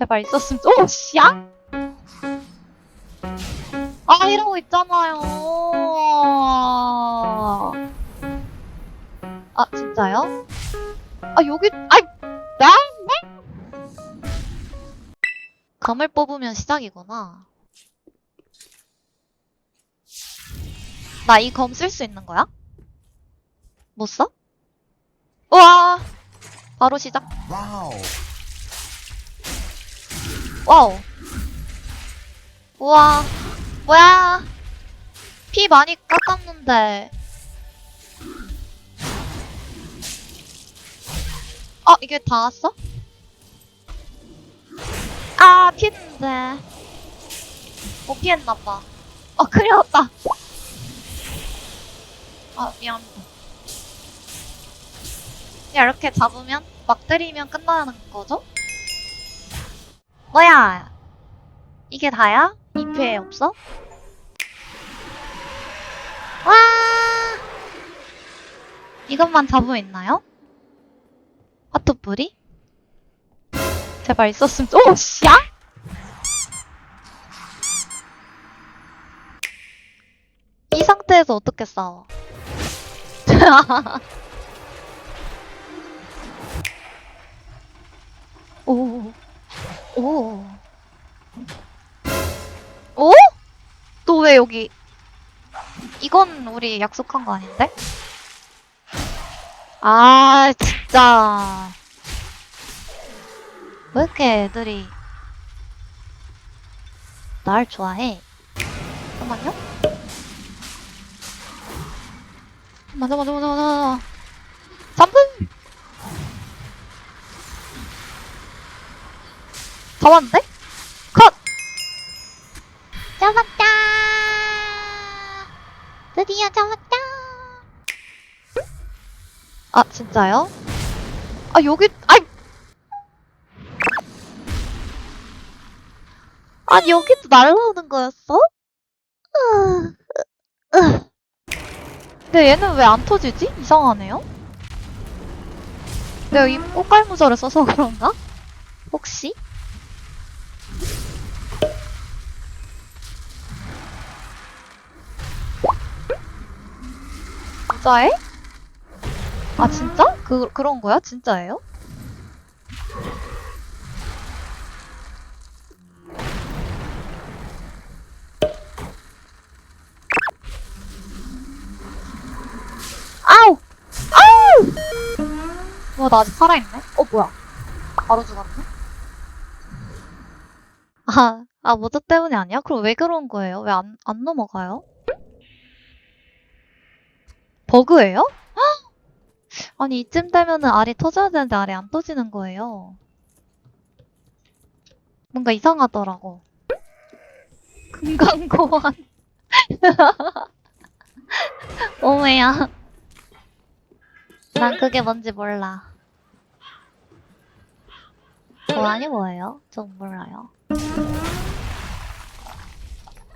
제발 있었으면 오 씨야? 아 이러고 있잖아요. 아 진짜요? 아 여기 아이 나 나? 감을 뽑으면 시작이구나. 나 이 검 쓸 수 있는 거야? 못 써? 우와! 바로 시작. 와우. 와우. 우와. 뭐야. 피 많이 깎았는데. 어, 이게 다 왔어? 아, 피했는데. 못 피했나봐. 어, 큰일 났다. 아, 미안합니다. 야, 이렇게 잡으면, 막 때리면 끝나는 거죠? 뭐야? 이게 다야? 2패 없어? 와! 이것만 잡으면 있나요? 하트 뿌리? 제발 있었으면, 오, 씨 야? 이 상태에서 어떻게 싸워? 오, 오. 왜 여기? 이건 우리 약속한 거 아닌데? 아, 진짜. 왜 이렇게 애들이 날 좋아해? 잠깐만요. 맞아, 맞아, 맞아, 맞아. 3분! 잡았는데? 아, 진짜요? 아, 여기, 아이! 아니, 여기도 날라오는 거였어? 근데 얘는 왜 안 터지지? 이상하네요? 내가 이 꽃갈무절을 써서 그런가? 혹시? 진짜해? 아 진짜? 그 그런 거야? 진짜예요? 아우! 아우! 와, 나 아직 살아있네? 어, 뭐야. 바로 죽었네? 아, 아, 모드 때문이 아니야? 그럼 왜 그런 거예요? 왜 안, 안 넘어가요? 버그예요? 헉! 아니 이쯤 되면은 알이 터져야 되는데 알이 안 터지는 거예요. 뭔가 이상하더라고. 금강고원. 오메야. 난 그게 뭔지 몰라. 고안이 뭐예요? 전 몰라요.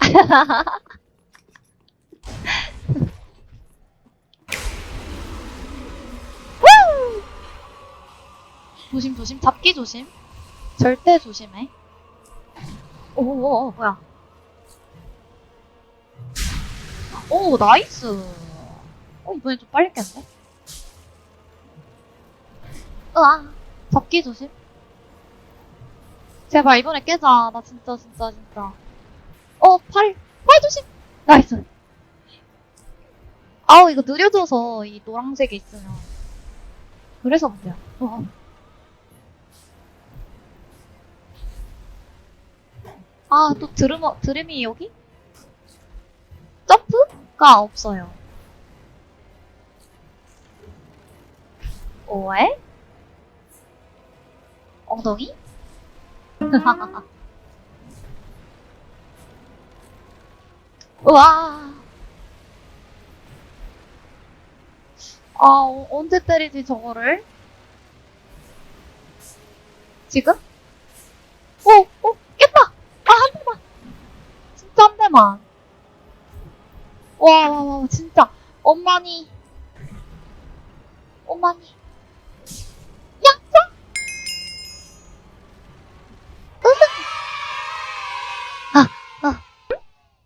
조심 조심. 잡기 조심. 절대 조심해. 오오오 뭐야? 오 나이스. 어 이번엔 좀 빨리 깼네. 으아 잡기 조심. 제발 이번에 깨자. 나 진짜 진짜 진짜. 어팔팔 조심. 나이스. 아우 이거 느려져서 이 노란색이 있으면. 그래서 문제야 어. 아, 또 드르머, 드림이 여기? 점프가 없어요. 오에? 엉덩이? 우와. 아, 어, 언제 때리지, 저거를? 지금? 오, 오! 아, 한 대만! 만. 와, 와, 와, 진짜. 엄마니. 엄마니. 약자? 아, 아.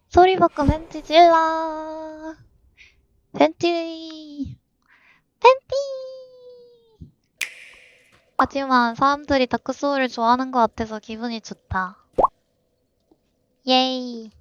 소리바꿈 팬티 질러. 팬티. 팬티. 하지만 사람들이 다크소울을 좋아하는 것 같아서 기분이 좋다. 예이.